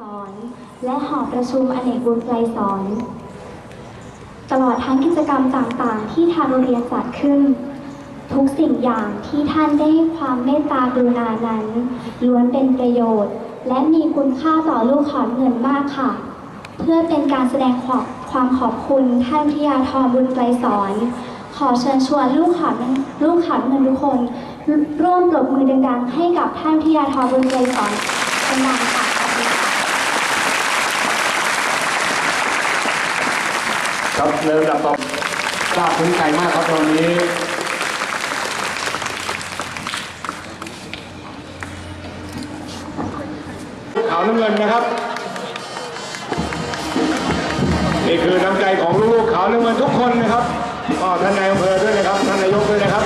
สอนและหอประชุมอเนกบุญไกลสอน ตลอดทั้งกิจกรรมต่างๆ ที่ทางโรงเรียนจัดขึ้น ทุกสิ่งอย่างที่ท่านได้ให้ความเมตตากรุณานั้นล้วนเป็นประโยชน์ และมีคุณค่าต่อลูกขอนเงินมากค่ะ เพื่อเป็นการแสดงขอบความขอบคุณท่านพิยาธรบุญไกลสอน ขอเชิญชวนลูกขอนลูกขอนเงินทุกคน ร่วมปรบมือดังๆ ให้กับท่านพิยาธรบุญไกลสอนดังๆค่ะขอบคุณค่ะ ครับในระดับต่อทราบถึงใจมากครับตอนนี้ขาวน้ำเงินนะครับ นี่คือน้ำใจของลูกๆขาวน้ำเงินทุกคนนะครับก็ท่านนายอำเภอด้วยนะครับ ท่านนายกด้วยนะครับ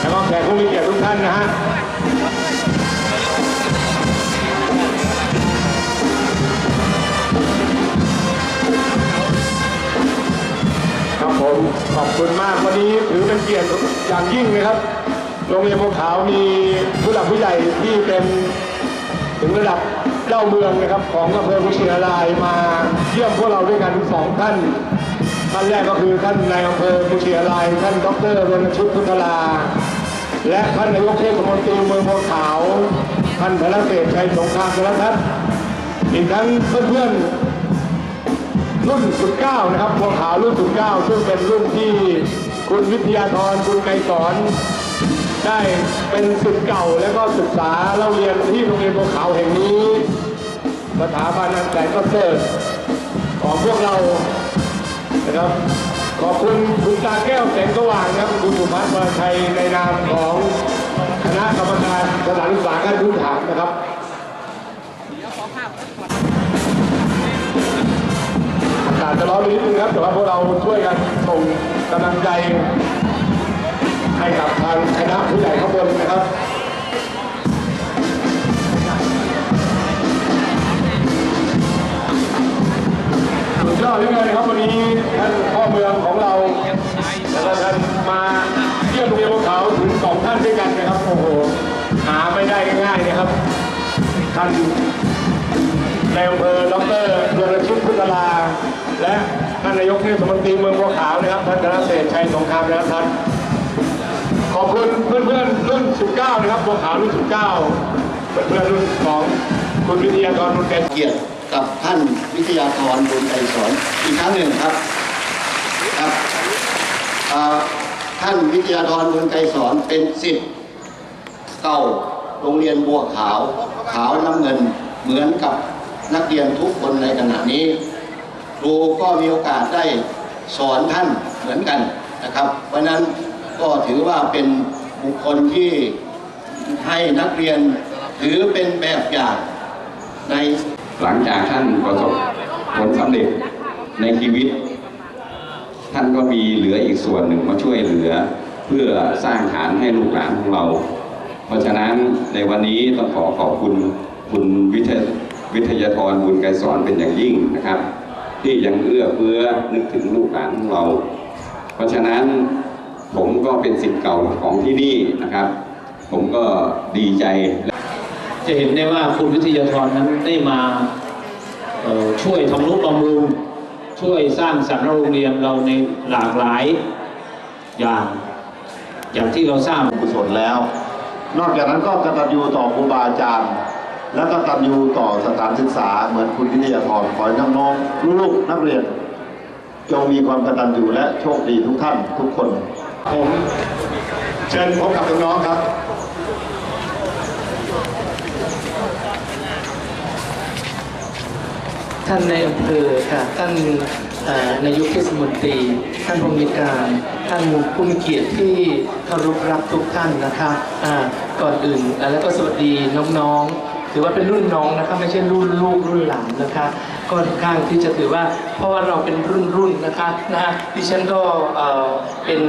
แล้วก็แขกผู้มีเกียรติทุกท่านนะฮะ ผมขอบคุณมากวันนี้ถือเป็นเกียรติอย่างยิ่งนะครับ โรงเรียนบัวขาวมีผู้หลักผู้ใหญ่ที่เป็นถึงระดับเจ้าเมืองนะครับ ของอำเภอพุชีรายมาเยี่ยมพวกเราด้วยกันสองท่านท่านแรกก็คือท่านนายอำเภอพุชีรายท่านดรรณชุดพุทธลา และท่านนายกเทศมนตรีเมืองบัวขาวท่านธนเศษชัยสงครามธนทัศน์อีกทั้งเพื่อนๆ รุ่น 19 นะครับบัวขาวรุ่น 19 ซึ่งเป็นรุ่นที่คุณวิทยาธรคุณไกรสอนได้เป็นศิษย์เก่าแล้วก็ศึกษาเล่าเรียนที่โรงเรียนบัวขาวแห่งนี้ สถาบันอันแสนประเสริฐของพวกเรานะครับขอบคุณคุณตาแก้วแสงสว่างนะครับคุณสุพัฒน์วรชัยในนามของคณะกรรมการสถานศึกษาขั้นพื้นฐานนะครับ อากาศจะร้อนนิดนึงครับแต่ว่าพวกเราช่วยกันส่งกำลังใจ ให้กับทางคณะผู้ใหญ่ข้างบนนะครับสุดยอดเลยนะครับวันนี้ท่านพ่อเมืองของเราแล้วก็ท่านมาเยี่ยมโรงเรียนภูเขาถึงสองท่านด้วยกันนะครับโอ้โหหาไม่ได้ง่ายๆนะครับท่านในอำเภอดรเรืองชิตพุทธลา และท่านนายกเทศมนตรีเมืองบัวขาวนะครับท่านธนเศษชัยสงครามนะครับท่านขอบคุณเพื่อนๆรุ่น 19 นะครับบัวขาวรุ่น 19 เพื่อนรุ่นของคุณวิทยากรรุ่นแกนเกียรติกับท่านวิทยากรบุญไกสอนอีกครั้งหนึ่งครับครับท่านวิทยากรบุญไกสอนเป็นสิทธิ์เก่าโรงเรียนบัวขาวขาวน้ำเงินเหมือนกับนักเรียนทุกคนในขณะนี้ ครูก็มีโอกาสได้สอนท่านเหมือนกันนะครับ เพราะนั้นก็ถือว่าเป็นบุคคลที่ให้นักเรียนถือเป็นแบบอย่างในหลังจากท่านประสบผลสำเร็จในชีวิต ท่านก็มีเหลืออีกส่วนหนึ่งมาช่วยเหลือเพื่อสร้างฐานให้ลูกหลานของเรา เพราะฉะนั้นในวันนี้ต้องขอขอบคุณคุณวิทยวิทยาธรบุญไกรสอนเป็นอย่างยิ่งนะครับ ที่ยังเอื้อเฟื้อนึกถึงลูกหลานของเรา เพราะฉะนั้นผมก็เป็นสิทธิ์เก่าของที่นี่นะครับ ผมก็ดีใจ จะเห็นได้ว่าคุณวิทยาธรนั้นได้มาเอ่อช่วยทำนุบำรุงช่วยสร้างสรรค์โรงเรียนเราในหลากหลายอย่าง อย่างที่เราทราบกุศลแล้ว นอกจากนั้นก็กตัญญูต่อครูบาอาจารย์ และก็กตัญญูต่อสถานศึกษาเหมือนคุณวิทยาธรขอให้น้องๆลูกๆนักเรียน จงมีความกตัญญูและโชคดีทุกท่านทุกคน ผมเชิญพบกับน้องๆครับท่านในอำเภอค่ะท่านนายกเทศมนตรี ท่านผู้มีการท่านผู้มีเกียรติที่เคารพรักทุกท่านนะคะอ่าก่อนอื่นแล้วก็สวัสดีน้องๆ ถือว่าเป็นรุ่นน้องนะคะไม่ใช่รุ่นลูกรุ่นหลานนะคะ ก็ค่อนข้างที่จะถือว่า เพราะว่าเราเป็นรุ่นรุ่นนะคะนะฮะดิฉันก็เอ่อเป็น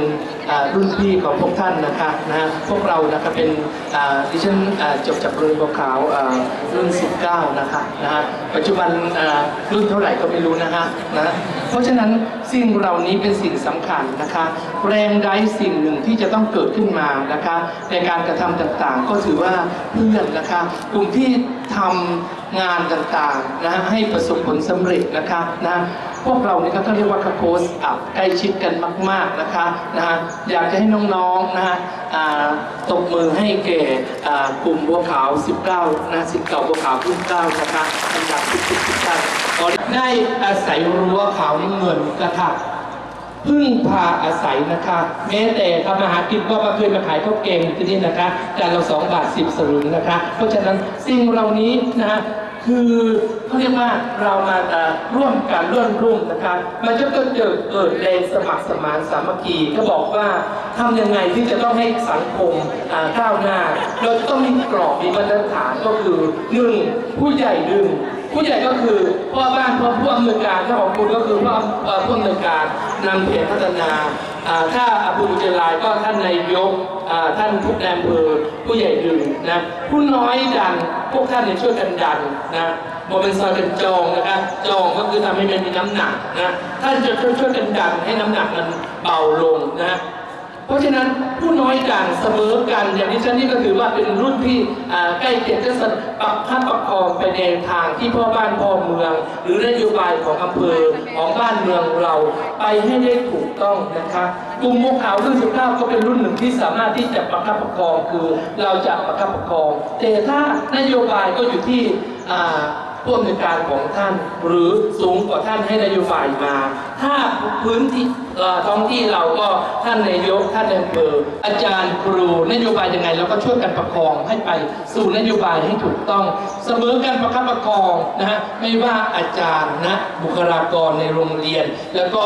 รุ่นพี่ของพวกท่านนะคะนะฮะพวกเรานะคะเป็นอ่าดิฉันจบจากโรงเรียนบัวขาวอ่ารุ่น 19 นะคะนะฮะปัจจุบันรุ่นเท่าไหร่ก็ไม่รู้นะคะนะเพราะฉะนั้นสิ่งเหล่านี้เป็นสิ่งสำคัญนะคะ แรงใดสิ่งหนึ่งที่จะต้องเกิดขึ้นมานะคะ ในการกระทำต่างๆ ก็ถือว่าเพื่อนนะคะกลุ่มที่ ทำงานต่างๆนะให้ประสบผลสำเร็จนะคะนะพวกเราเนี่ยก็ต้องเรียกว่าคโคสอัพใกล้ชิดกันมาก ๆนะคะนะอยากจะให้น้องๆนะฮะตบมือให้แก่กลุ่มบัวขาว 19 นะ19บัวขาวรุ่น9นะคะอันดับทุกๆทุกท่านได้อาศัยรั้วขาวเงินกระทัก พึ่งพาอาศัยนะคะ แม้แต่ทำมาหากินก็มาเคยมาขายข้าวแกงที่นี่นะคะจานละสองบาทสิบสลึงนะคะ เพราะฉะนั้นสิ่งเหล่านี้นะฮะคือเขาเรียกว่าเรามาร่วมกันร่วมรุ่มนะคะมันจะเกิดเกิดเกิดแรงสมัครสมานสามัคคีก็บอกว่าทำยังไงที่จะต้องให้สังคมอ่าก้าวหน้า เราต้องมีกรอบมีมาตรฐานก็คือหนึ่งผู้ใหญ่ดึง ผู้ใหญ่ก็คือพ่อบ้านพ่อผู้อำนวยการเจ้าของคุณก็คือพ่อผู้อำนวยการนำเพจพัฒนาถ้าอภูมิเจรายก็ท่านนายกท่านผู้นายอำเภอผู้ใหญ่ดึงนะผู้น้อยดันพวกท่านเนี่ยช่วยกันดันนะโมเป็นซอยกันจองนะครับจองก็คือทำให้มันมีน้ำหนักนะท่านจะช่วยช่วยกันดันให้น้ำหนักมันเบาลงนะ ราะฉะนั้นผู้น้อยกันเสมอกันอย่างที่ฉันนี่ก็ถือว่าเป็นรุ่นที่ใกล้เคียงกันสปรับคับประคองไปในทางที่พ่อบ้านพ่อเมือง หรือนโยบายของอำเภอของบ้านเมืองเราไปให้ได้ถูกต้องนะคะกลุ่มโมขาวรุ่น19ก็เป็นรุ่นหนึ่งที่สามารถที่จะประคับประคองคือเราจะประคับประคอง แต่ถ้านโยบายก็อยู่ที่ ผู้อำนวยการของท่าน หรือสูงกว่าท่านให้นโยบายมา ถ้าพื้นที่ท้องที่เราก็ท่านนายกท่านนายอำเภออาจารย์ครูนโยบายยังไงเราก็ช่วยกันประคองให้ไปสู่นโยบายให้ถูกต้อง เสมอกันประคับประคองนะฮะไม่ว่าอาจารย์นะบุคลากรในโรงเรียน แล้วก็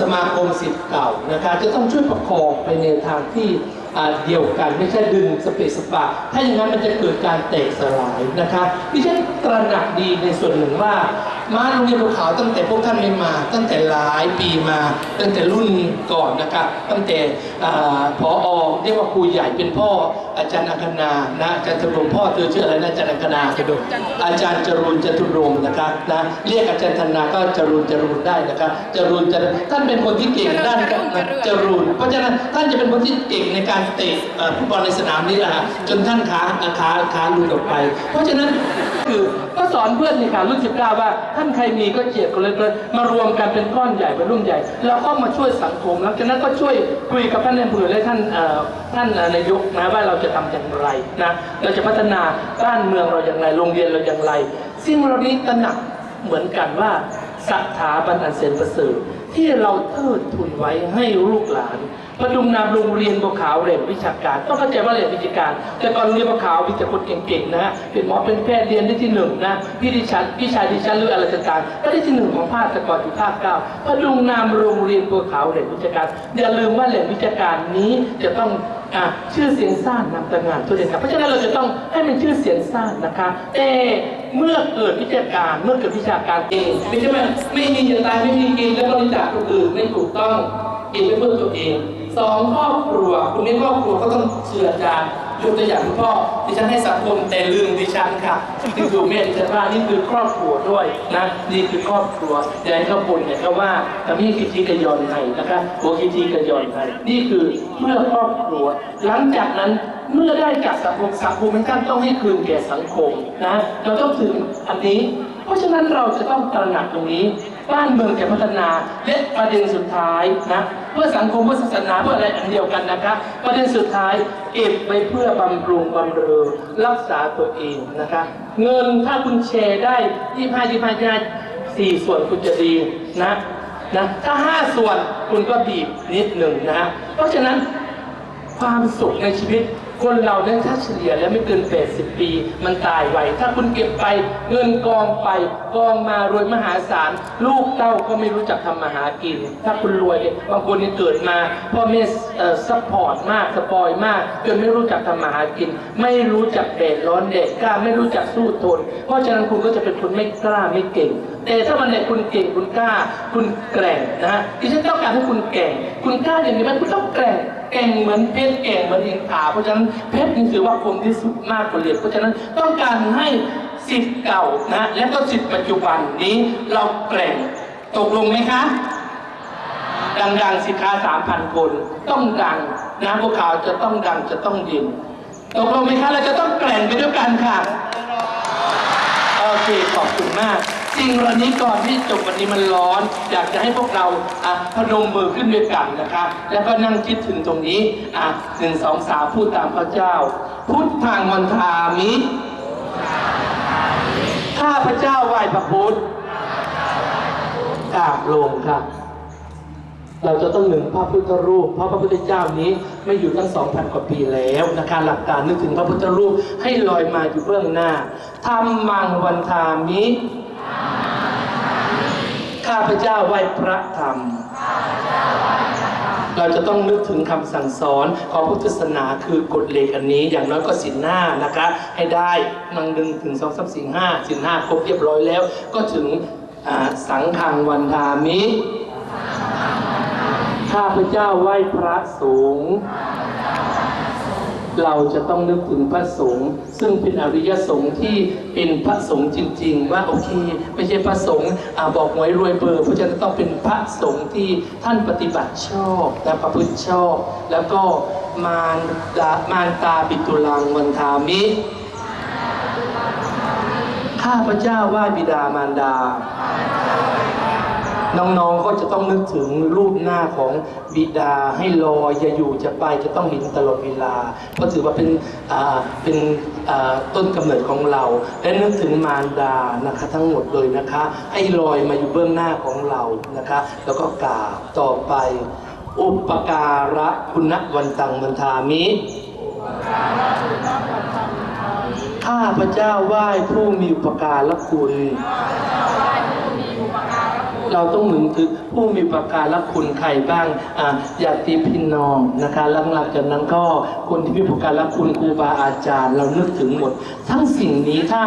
สมาคมสิทธิ์เก่านะคะจะต้องช่วยประคองไปในทางที่ เดียวกันไม่ใช่ดึงสเปซสปะถ้าอย่างนั้นมันจะเกิดการแตกสลายนะคะดิฉันตระหนักดีในส่วนหนึ่งว่า มาโรงเรียนภูเขาตั้งแต่พวกท่านไม่มา ตั้งแต่หลายปีมา ตั้งแต่รุ่นก่อนนะคะตั้งแต่อ่าพอเรียกว่าครูใหญ่เป็นพ่ออาจารย์อังคณานะอาจารย์จรุนพ่อเธอชื่ออะไรนะอาจารย์อังคณาอาจารย์จรุนจตุรงค์นะคะนะเรียกอาจารย์ธนาก็จรุนจรุนได้นะคะจรุนจรุนท่านเป็นคนที่เก่งด้านการจรุนเพราะฉะนั้นท่านจะเป็นคนที่เก่งในการเตะเอ่อฟุตบอลในสนามนี้แหละฮะจนท่านขาขาขาหลุดออกไป เพราะฉะนั้น คือก็สอนเพื่อนในการรุ่นสิบเก้าว่า ท่านใครมีก็เจียดคนเล็กๆมารวมกันเป็นก้อนใหญ่เป็นรุ่นใหญ่ แล้วก็มาช่วยสังคมหลังจากนั้นก็ช่วยคุยกับท่านในอำเภอและท่านเอ่อท่านนายกนะว่าเราจะทำอย่างไรนะเราจะพัฒนาบ้านเมืองเราอย่างไรโรงเรียนเราอย่างไร สิ่งเหล่านี้ตระหนักเหมือนกันว่า สถาบันอันเสนประเสริฐที่เราเทิดทุนไว้ให้ลูกหลานประดุมนามโรงเรียนบัวขาวเรียนวิชาการ ต้องเข้าใจว่าเรียนวิชาการ แต่ก่อนเรียนบัวขาวมีแต่คนเก่งๆนะฮะเป็นหมอเป็นแพทย์เรียนได้ที่หนึ่งนะพี่ดิฉันพี่ชายดิฉันหรืออะไรต่างๆก็ได้ที่หนึ่งของภาคแต่ก่อนอยู่ภาคเก้าประดุมนามโรงเรียนบัวขาวเรียนวิชาการอย่าลืมว่าเรียนวิชาการนี้จะต้องชื่อเสียงสร้างนำตงานตัวเด่นครับเพราะฉะนั้นเราจะต้องให้มันชื่อเสียงสร้างนะคะแต่ เมื่อเกิดวิชาการเมื่อเกิดวิชาการเองไม่ใช่ไหมไม่มีจะตายไม่มีกินแล้วบริจาคคนอื่นไม่ถูกต้อง เองไม่เพื่อตัวเองสองครอบครัว คุณในครอบครัวก็ต้องเชื่ออาจารย์ยกตัวอย่างคุณพ่อดิฉันให้สังคมแต่ลืมดิฉันค่ะนี่คือแม่ดิฉันว่านี่คือครอบครัวด้วยนะนี่คือครอบครัวอย่าให้เขาบ่นเนี่ยเขาว่าทำให้กิจีกระยอนไทยนะคะหัวกิจีกระยอนไทยนี่คือเมื่อครอบครัว หลังจากนั้นเมื่อได้จากสังคมสังคมมันกันต้องให้คืนแก่สังคมนะเราต้องถึงอันนี้ เพราะฉะนั้นเราจะต้องตระหนักตรงนี้ บ้านเมืองจะพัฒนา และประเด็นสุดท้ายนะเพื่อสังคมเพื่อศาสนาเพื่ออะไรอันเดียวกันนะคะ ประเด็นสุดท้ายเก็บไว้เพื่อบำรุงบำเรอรักษาตัวเองนะคะ เงินถ้าคุณแชร์ได้ยี่ห้ายี่ห้ายี่สี่ส่วนคุณจะดีนะนะถ้าห้าส่วนคุณก็บีบนิดหนึ่งนะเพราะฉะนั้นความสุขในชีวิต คนเราเนี่ยถ้าเฉลี่ยแล้วไม่เกิน 80 ปี มันตายไวถ้าคุณเก็บไปเงินกองไป กองมารวยมหาศาล ลูกเต้าก็ไม่รู้จักทำมาหากิน ถ้าคุณรวยเนี่ยบางคนเนี่ยเกิดมาพ่อแม่เอ่อซัพพอร์ตมากสปอยมาก จนไม่รู้จักทำมาหากิน ไม่รู้จักแดดร้อนแดดกล้าไม่รู้จักสู้ทน เพราะฉะนั้นคุณก็จะเป็นคนไม่กล้าไม่เก่ง แต่ถ้าวันไหนคุณเก่งคุณกล้า คุณแกร่งนะฮะดิฉันต้องการให้คุณแกร่ง คุณกล้าอย่างนี้ไหมคุณต้องแกร่ง เก่งเหมือนเพชรเก่งเหมือนอินทราเพราะฉะนั้นเพชรนี่ถือว่าคมที่สุดมากกว่าเหรียญเพราะฉะนั้นต้องการให้สิทธิ์เก่านะและก็สิทธิ์ปัจจุบันนี้เราแกร่งตกลงไหมคะดังๆสิค้าสามพันคน ต้องดังนะพวกเขาจะต้องดังจะต้องดินตกลงไหมคะเราจะต้องแกร่งไปด้วยกันค่ะโอเคขอบคุณมาก ริงวันนี้ก่อนที่จบวันนี้มันร้อน อยากจะให้พวกเราอะพนมมือขึ้นด้วยกันนะคะ แล้วก็นั่งคิดถึงตรงนี้อะหนึ่งสองสามพูดตามพระเจ้า พุทธังวันทามิข้าพระเจ้าไหว้พระพุทธกราบลงค่ะเราจะต้องหนึ่งพระพุทธรูป เพราะพระพุทธเจ้านี้ไม่อยู่ตั้งสองพันกว่าปีแล้วนะคะหลักการนึกถึงพระพุทธรูปให้ลอยมาอยู่เบื้องหน้าธรรมังวันทามิ ข้าพเจ้าไหว้พระธรรม เราจะต้องนึกถึงคำสั่งสอนของพุทธศาสนาคือกฎเหล็กอันนี้ อย่างน้อยก็สินห้านะคะ ให้ได้นังดึงถึงสองสามสี่ห้าสินห้าครบเรียบร้อยแล้ว ก็ถึงอ่าสังฆังวันทามิข้าพเจ้าไหว้พระสงฆ์ เราจะต้องนึกถึงพระสงฆ์ซึ่งเป็นอริยสงฆ์ที่เป็นพระสงฆ์จริง ๆ ว่าโอเค ไม่ใช่พระสงฆ์อบอกหวยรวยเบอร์เพราะฉะนั้นต้องเป็นพระสงฆ์ที่ท่านปฏิบัติชอบและประพฤติชอบ แล้วก็มารดามารตาปิตุลังวันทามิข้าพระเจ้าไหว้บิดามารดา น้องๆก็จะต้องนึกถึงรูปหน้าของบิดาให้ลอยจะอยู่จะไปจะต้องเห็นตลอดเวลาเพราะถือว่าเป็นเป็นต้นกำเนิดของเรา และนึกถึงมารดานะคะทั้งหมดเลยนะคะ ให้ลอยมาอยู่เบื้องหน้าของเรานะคะ แล้วก็กราบต่อไป อุปการะคุณวันตังมันทามิข้าพระเจ้าไหว้ผู้มีอุปการะคุณ เราต้องหนึ่งถึงผู้มีประการละคุณใครบ้างอะญาติพี่น้องนะคะหลังๆจากนั้นก็คนที่มีประการละคุณครูบาอาจารย์ เรานึกถึงหมด ทั้งสิ่งนี้ถ้า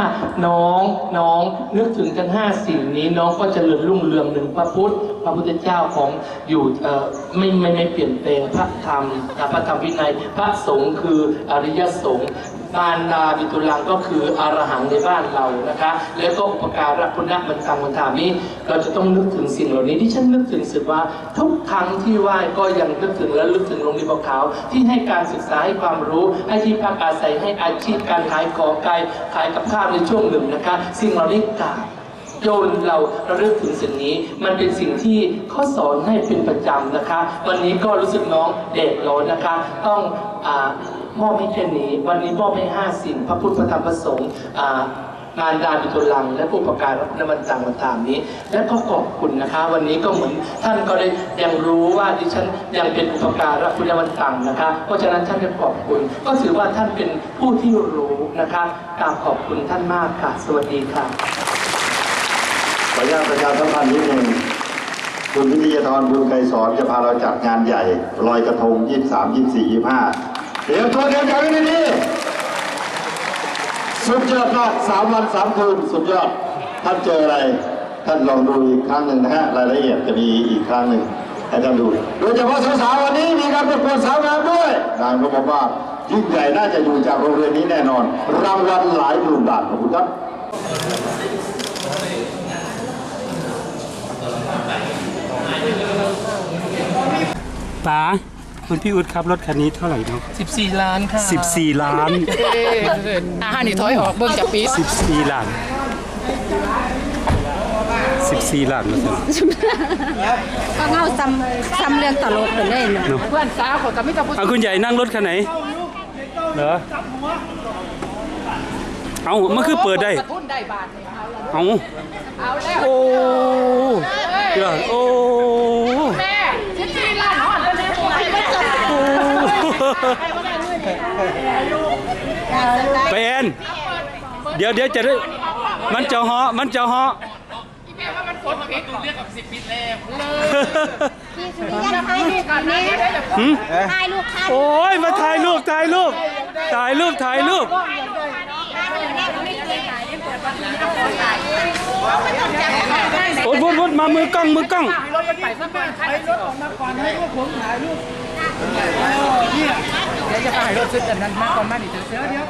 น้องน้องนึกถึงทั้งห้าสิ่งนี้น้องก็จะเริญรุ่งเรืองหนึ่งพระพุทธพระพุทธเจ้าของอยู่เอ่อไม่ไม่ไม่เปลี่ยนแปลงพระธรรมอะพระธรรมวินัยพระสงฆ์คืออริยสงฆ์ มารดาบิตุลังก็คืออรหังในบ้านเรานะคะ แล้วก็อุปการะคุณะมันตังมันถามิเราจะต้องนึกถึงสิ่งเหล่านี้ที่ฉันนึกถึงสึกว่า ทุกครั้งที่ไหว้ก็ยังนึกถึงและลึกถึงโรงเรียนบอกขาว ที่ให้การศึกษาให้ความรู้ให้ที่พักอาศัยให้อาชีพการขายของกายขายกับข้าวในช่วงหนึ่งนะคะ สิ่งเหล่านี้กาบโยนเราเราเลือกถึงสิ่งนี้ มันเป็นสิ่งที่เขาสอนให้เป็นประจำนะคะ วันนี้ก็รู้สึกน้องเด็กร้อนนะคะ ต้องอา มอบให้แค่นี้ วันนี้มอบให้ห้าสิ่ง พระพุทธพระธรรมพระสงฆ์อ่ามารดาบิตุลัง และผู้ประการรับนมันตังมันตามนี้ และก็ขอบคุณนะคะ วันนี้ก็เหมือนท่านก็ได้ยังรู้ว่าดิฉันยังเป็นอุปการรับคุณมันตังนะคะ เพราะฉะนั้นท่านก็ขอบคุณ ก็ถือว่าท่านเป็นผู้ที่รู้นะคะกราบขอบคุณท่านมากค่ะ สวัสดีค่ะขออนุญาตประชาสัมพันธ์นิดหนึ่งคุณวิทยาธรบุญไกรสอนจะพาเราจัดงานใหญ่ลอยกระทง 23 24 25 เตรียมตัวเตรียมใจไว้ดีๆสุดยอดมากสามวันสามคืนสุดยอด ท่านเจออะไร ท่านลองดูอีกครั้งหนึ่งนะฮะ รายละเอียดจะมีอีกครั้งหนึ่งให้ท่านดู โดยเฉพาะสาวๆวันนี้มีการประกวดสาวงามด้วย นางก็บอกว่ายิ่งใหญ่น่าจะอยู่จากโรงเรียนนี้แน่นอน รางวัลหลายหมื่นบาทขอบคุณครับป๋า คุณพี่อุดครับรถคันนี้เท่าไหร่เนาะ14 ล้านค่ะ14 ล้านอาหารนี่ถอยออกเบิ่งจะปิด14ล้าน14ล้านมาสั่นก็เงาซ้ำซ้ำเรื่องตลกเลยเนาะเนาะเพื่อนสาวเขาก็ไม่ต้องพูดเอาคุณใหญ่นั่งรถคันไหน เหรอ เอามันคือเปิดได้ กระทุนได้บาทนี่เอาละเอา เอาแล้วโอ้เดี๋ยวโอ้ แม่ชิชีล้านหอดเลยไปไม่จบ เป็นเดี๋ยวเดี๋ยวจะได้มันจะเหาะมันจะเหาะแม่ว่ามันฝนผิดเรื่องกับสิบผิดแล้วพี่สุริยันถ่ายรูปก่อนนะเดี๋ยวเดี๋ยวหืมถ่ายรูปค่ะโอ้ยมาถ่ายรูปถ่ายรูปถ่ายรูปถ่ายรูปโอ้ยพุดพุดมามือกล้องมือกล้องรถมันไปสักก่อนถ่ายรถออกมาก่อนให้พวกผมถ่ายรูป เนี่ยเดี๋ยวจะถ่ายรถซื้อกันนั้นมากกว่ามาดิเดี๋ยวเดี๋ยว